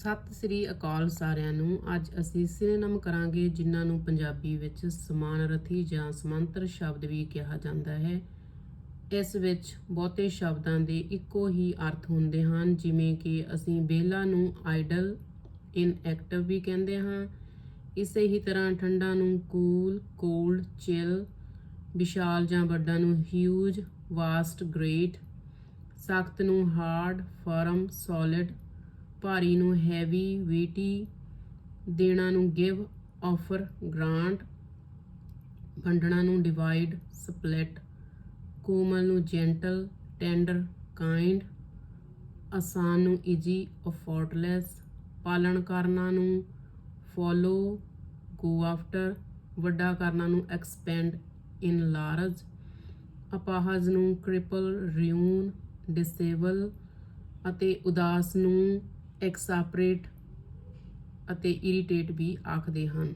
ਸਤਿ ਸ੍ਰੀ ਅਕਾਲ ਸਾਰਿਆਂ ਨੂੰ। ਅੱਜ ਅਸੀਂ ਸਿਨੋਨਮ ਕਰਾਂਗੇ, ਜਿਨ੍ਹਾਂ ਨੂੰ ਪੰਜਾਬੀ ਵਿੱਚ ਸਮਾਨ ਰਥੀ ਜਾਂ ਸਮਾਂਤਰ ਸ਼ਬਦ ਵੀ ਕਿਹਾ ਜਾਂਦਾ ਹੈ। ਇਸ ਵਿੱਚ ਬਹੁਤੇ ਸ਼ਬਦਾਂ ਦੇ ਇੱਕੋ ਹੀ ਅਰਥ ਹੁੰਦੇ ਹਨ, ਜਿਵੇਂ ਕਿ ਅਸੀਂ ਬੇਲਾ ਨੂੰ ਆਈਡਲ, ਇਨਐਕਟਿਵ ਵੀ ਕਹਿੰਦੇ ਹਾਂ। ਇਸੇ ਹੀ ਤਰ੍ਹਾਂ ਠੰਡਾ ਨੂੰ ਕੂਲ, ਕੋਲਡ, ਚਿਲ, ਵਿਸ਼ਾਲ ਜਾਂ ਵੱਡਾ ਨੂੰ ਹਿਊਜ, ਵਾਸਟ, ਗ੍ਰੇਟ, ਸਖਤ ਨੂੰ ਹਾਰਡ, ਫਰਮ, ਸੋਲਿਡ ਭਾਰੀ ਨੂੰ ਹੈਵੀ ਵੇਟੀ ਦੇਣਾ ਨੂੰ ਗਿਵ ਆਫਰ ਗ੍ਰਾਂਟ ਵੰਡਣਾ ਨੂੰ ਡਿਵਾਈਡ ਸਪਲਿਟ ਕੋਮਲ ਨੂੰ ਜੈਂਟਲ ਟੈਂਡਰ ਕਾਈਂਡ ਆਸਾਨ ਨੂੰ ਈਜੀ ਅਫੋਰਟਲੈਸ ਪਾਲਣ ਕਰਨਾ ਨੂੰ ਫੋਲੋ ਗੋ ਆਫਟਰ ਵੱਡਾ ਕਰਨਾ ਨੂੰ ਐਕਸਪੈਂਡ ਇਨ ਲਾਰਜ ਅਪਾਹਜ ਨੂੰ ਕ੍ਰਿਪਲ ਰਿਊਨ ਡਿਸੇਬਲ ਅਤੇ ਉਦਾਸ ਨੂੰ ਐਕਸਾਪਰੇਟ ਅਤੇ ਇਰੀਟੇਟ ਵੀ ਆਖਦੇ ਹਨ।